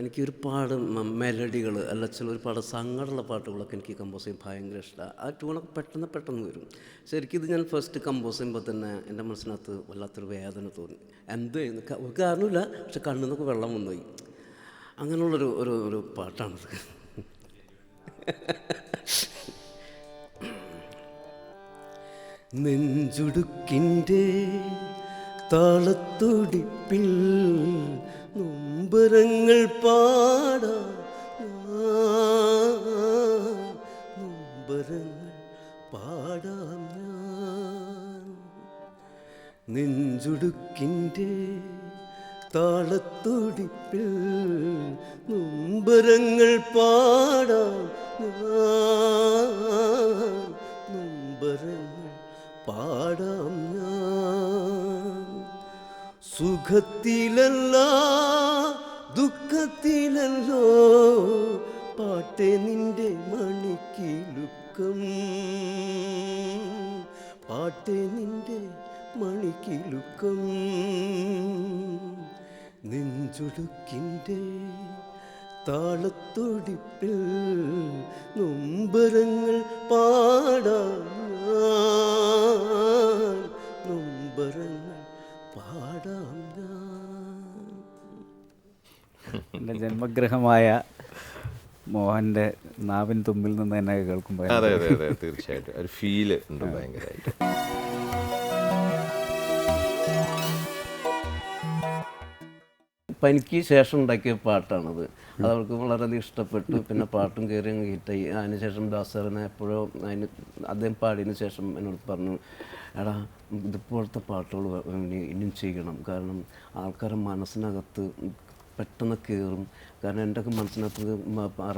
എനിക്ക് ഒരുപാട് മെലഡികൾ അല്ല ചില ഒരുപാട് സങ്കടമുള്ള പാട്ടുകളൊക്കെ എനിക്ക് കമ്പോസ് ചെയ്യാൻ ഭയങ്കര ഇഷ്ടമാണ് ആ ട്യൂണൊക്കെ പെട്ടെന്ന് പെട്ടെന്ന് വരും. ശരിക്കും ഇത് ഞാൻ ഫസ്റ്റ് കമ്പോസ് ചെയ്യുമ്പോൾ തന്നെ എന്റെ മനസ്സിനകത്ത് വല്ലാത്തൊരു വേദന തോന്നി. എന്ത്? ഒരു കാരണമില്ല പക്ഷെ കണ്ണിൽ നിന്നൊക്കെ വെള്ളം വന്നുപോയി. അങ്ങനെയുള്ളൊരു ഒരു ഒരു പാട്ടാണത്. നെഞ്ചുടുക്കിന്റെ താളത്തുടിപ്പിൽ നൊമ്പരങ്ങൾ പാടാം. നൊമ്പരങ്ങൾ പാടാം നെഞ്ചുടുക്കിന്റെ താളത്തുടിപ്പിൽ നൊമ്പരങ്ങൾ പാടാം. നൊമ്പരങ്ങൾ പാടാം ഞാൻ സുഖത്തിലല്ല ദുഃഖത്തിലല്ലോ പാട്ടെ നിന്റെ മണിക്കിലുക്കം പാട്ടെ നിന്റെ മണിക്കിലുക്കം നെഞ്ചുടുക്കിന്റെ താളത്തൊടിപ്പിൽ നൊമ്പരങ്ങൾ പാടാം. എന്റെ ജന്മഗ്രഹമായ മോഹന്റെ നാവിൻ തുമ്പിൽ നിന്ന് തന്നെ കേൾക്കുമ്പോൾ അതെ അതെ അതെ തീർച്ചയായിട്ടും. ഒരു ഫീൽ ഉണ്ട് ഭയങ്കരമായിട്ട് പനിക്ക് ശേഷം ഉണ്ടാക്കിയ പാട്ടാണത്. അത് അവർക്ക് വളരെയധികം ഇഷ്ടപ്പെട്ടു. പിന്നെ പാട്ടും കയറി അങ്ങ് ഹിറ്റായി അതിനുശേഷം ദാസറിനെ എപ്പോഴോ അതിന് അദ്ദേഹം പാടിയതിന് ശേഷം എന്നോട് പറഞ്ഞു എടാ ഇതുപോലത്തെ പാട്ടുകൾ ഇനിയും ചെയ്യണം. കാരണം ആൾക്കാരുടെ മനസ്സിനകത്ത് പെട്ടെന്ന് കയറും. കാരണം എന്റെ ഒക്കെ മനസ്സിനകത്ത്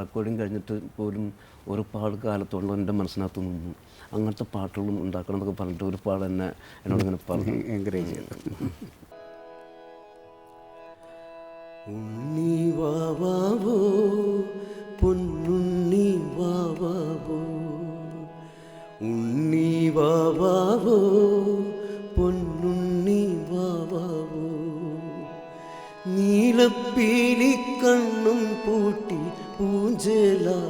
റെക്കോർഡിങ് കഴിഞ്ഞിട്ട് പോലും ഒരുപാട് കാലത്തോളം എന്റെ മനസ്സിനകത്ത് നിന്നു അങ്ങനത്തെ പാട്ടുകളും ഉണ്ടാക്കണം എന്നൊക്കെ പറഞ്ഞിട്ട് ഒരുപാട് എന്നെ എന്നോട് ഇങ്ങനെ പറഞ്ഞു. എൻകറേജ് ചെയ്തു. ഉണ്ണി വാവാവോ പൊന്നുണ്ണി വാവാവോ ഉണ്ണി വാവാവോ നീലപ്പീലി കണ്ണും പൂട്ടി പൂഞ്ചലാടാലോ.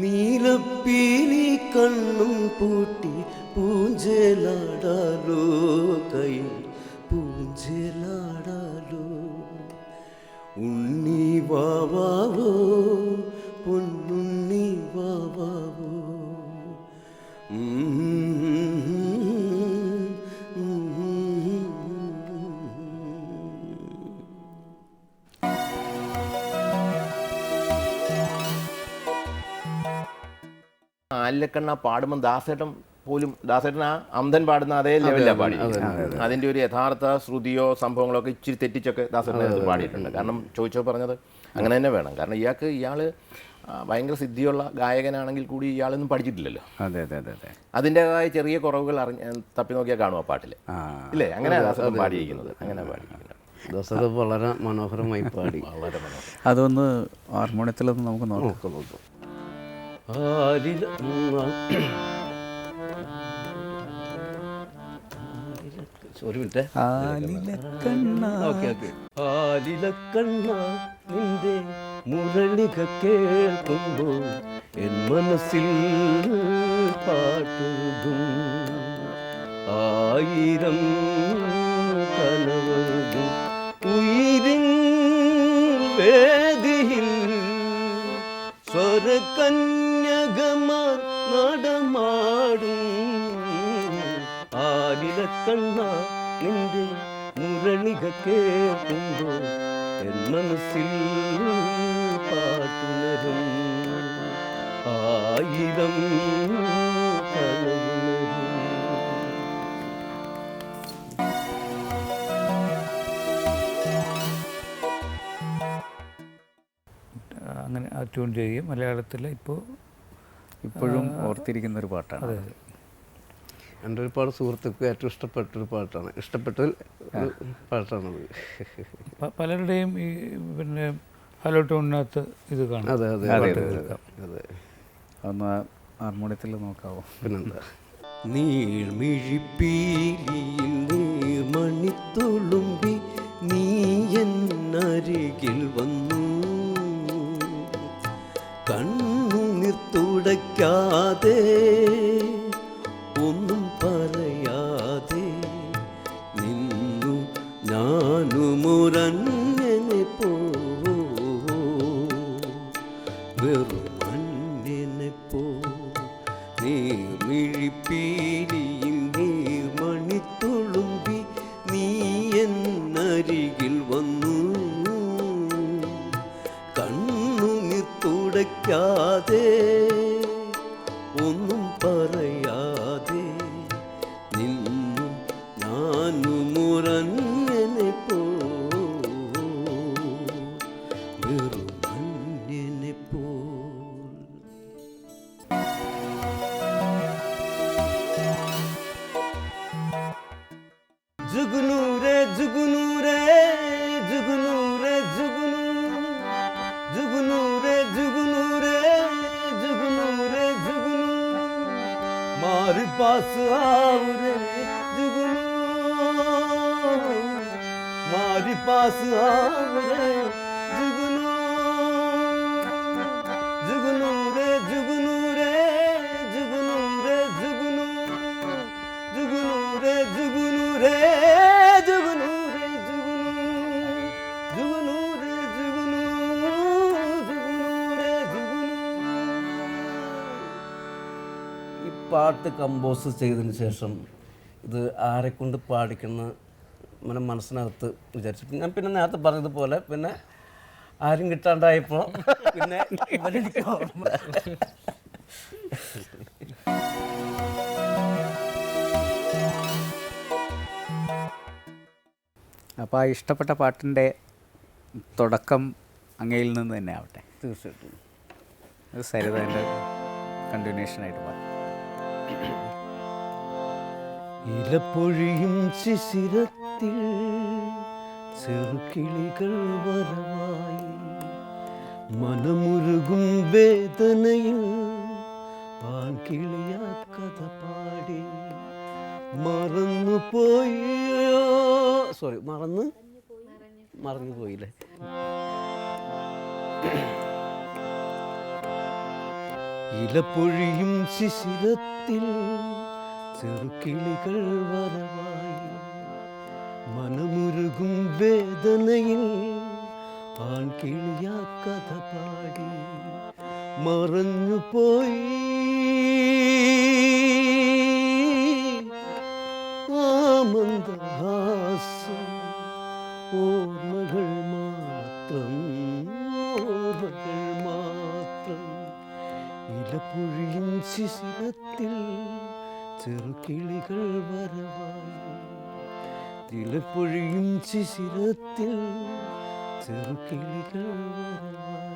നീലപ്പീലി കണ്ണും പൂട്ടി പൂഞ്ചലാടാലോ. കൈ പൂഞ്ചലാടാലോ. ഉണ്ണി വാവാവോ. ആലിലക്കണ്ണ പാടുമ്പോൾ ദാസേട്ടൻ പോലും ദാസേട്ടൻ ആ അന്തൻ പാടുന്ന അതേ ലെവലിലാണ് പാടി അതിന്റെ ഒരു യഥാർത്ഥ ശ്രുതിയോ സംഭവങ്ങളോ ഒക്കെ ഇച്ചിരി തെറ്റിച്ചൊക്കെ ദാസേട്ടൻ അത് പാടിയിട്ടുണ്ട്. കാരണം ചോദിച്ചോ പറഞ്ഞത് അങ്ങനെ തന്നെ വേണം. കാരണം ഇയാൾക്ക് ഇയാൾ ആ, ഭയങ്കര സിദ്ധിയുള്ള ഗായകനാണെങ്കിൽ കൂടി ഇയാളൊന്നും പഠിച്ചിട്ടില്ലല്ലോ. അതെ അതെ അതെ അതെ. അതിന്റെതായ ചെറിയ കുറവുകൾ അറിഞ്ഞ് തപ്പി നോക്കിയാൽ കാണും ആ പാട്ടിൽ ഇല്ലേ? അങ്ങനെ ദാസേട്ടൻ പാടിയിരിക്കുന്നത്. അങ്ങനെ പാടിയിരിക്കുന്നത്. ദസറ വളരെ മനോഹരമായി പാടി. വളരെ മനോഹരം. അതൊന്ന് ഹാർമോണിയത്തിലൊന്ന് നമുക്ക് നോക്കാം. ആലില ഒരു മിനിറ്റ്. ആലിലക്കണ്ണ ഓക്കെ ഓക്കെ. ആലിലക്കണ്ണ നിന്റെ മുരളിക കേൾക്കുമ്പോൾ എൻ മനസ്സിൽ പാട്ടുതും. ആയിരം കനവതും ഉയിരിൻ വേദിയിൽ സ്വരകന്യകമാർ മുരളിക കേൾക്കുമ്പോൾ എൻ മനസ്സിൽ പാട്ടുണരും ആയിരം അങ്ങനെ ട്യൂൺ ചെയ്യും മലയാളത്തിൽ ഇപ്പോൾ ഇപ്പോഴും ഓർത്തിരിക്കുന്ന ഒരു പാട്ടാണ് അതെ. എന്റെ ഒരുപാട് സുഹൃത്തുക്കൾക്ക് ഏറ്റവും ഇഷ്ടപ്പെട്ടൊരു പാട്ടാണ്. ഇഷ്ടപ്പെട്ട ഒരു പാട്ടാണത് പലരുടെയും ഈ പിന്നെ ഹലോ ടൂണിനകത്ത് ഇത് കാണാം. അതെ അതെ അതെ, അതെ ഒന്ന് ഹാർമോണിയത്തിൽ നോക്കാവോ? പിന്നെന്താ? നീൾമിഴിപ്പീലിയിൽ നീർമണിത്തുളുമ്പി നീ എന്നരികിൽ വന്നു. കണ്ണു നിർത്തുടയ്ക്കാതെ ഒന്നും ഞാനുമുരങ്ങനെ പോ. വെറും മണ്ണിനെ പോ. നീർമിഴിപ്പീലിയും നീർമണിത്തുളുമ്പി നീ എന്നരികിൽ വന്നു. കണ്ണുനീർ തുടയ്ക്കാതെ ഒന്നും പറയാതെ மாரிப்பாசு ஆவுரே ஜுகுனு. மாரிப்பாசு ஆவுரே ഈ പാട്ട് കമ്പോസ് ചെയ്തതിന് ശേഷം ഇത് ആരെക്കൊണ്ട് പാടിക്കുന്ന മനം മനസ്സിനകത്ത് വിചാരിച്ചു ഞാൻ പിന്നെ നേരത്തെ പറഞ്ഞതുപോലെ പിന്നെ ആരും കിട്ടാണ്ടായപ്പോൾ പിന്നെ ഇവരെനിക്ക് ഓർമ്മ. അപ്പോൾ ആ ഇഷ്ടപ്പെട്ട പാട്ടിന്റെ തുടക്കം അങ്ങയിൽ നിന്ന് തന്നെ ആവട്ടെ. തീർച്ചയായിട്ടും. അത് സരിതന്റെ കണ്ടിന്യൂഷനായിട്ട് പാടാം ഇലപ്പൊഴിയും ശിശിരത്തിൽ ചെറുകിളികൾ വരവായി മനമുരുകും വേദനയിൽ പാൻകിളിയാ കഥ പാടി. മറന്നു പോയോ സോറി മറന്ന്? മറന്നു പോയില്ലേ ഇലപ്പൊഴിയും ശിശിരത്തിൽ ചെറുക്കിളികൾ വരവായി. മനമുരുകും വേദനയിൽ ആൺകിളിയാ കഥ പാടി. മറഞ്ഞു പോയി. ആമന്ദഹാസം ഓർമ്മകൾ ഇലപ്പൊഴിയും ശിശിരത്തിൽ ചെറുകിളികൾ വരവായി. ഇലപ്പൊഴിയും ശിശിരത്തിൽ ചെറുകിളികൾ വരവായി.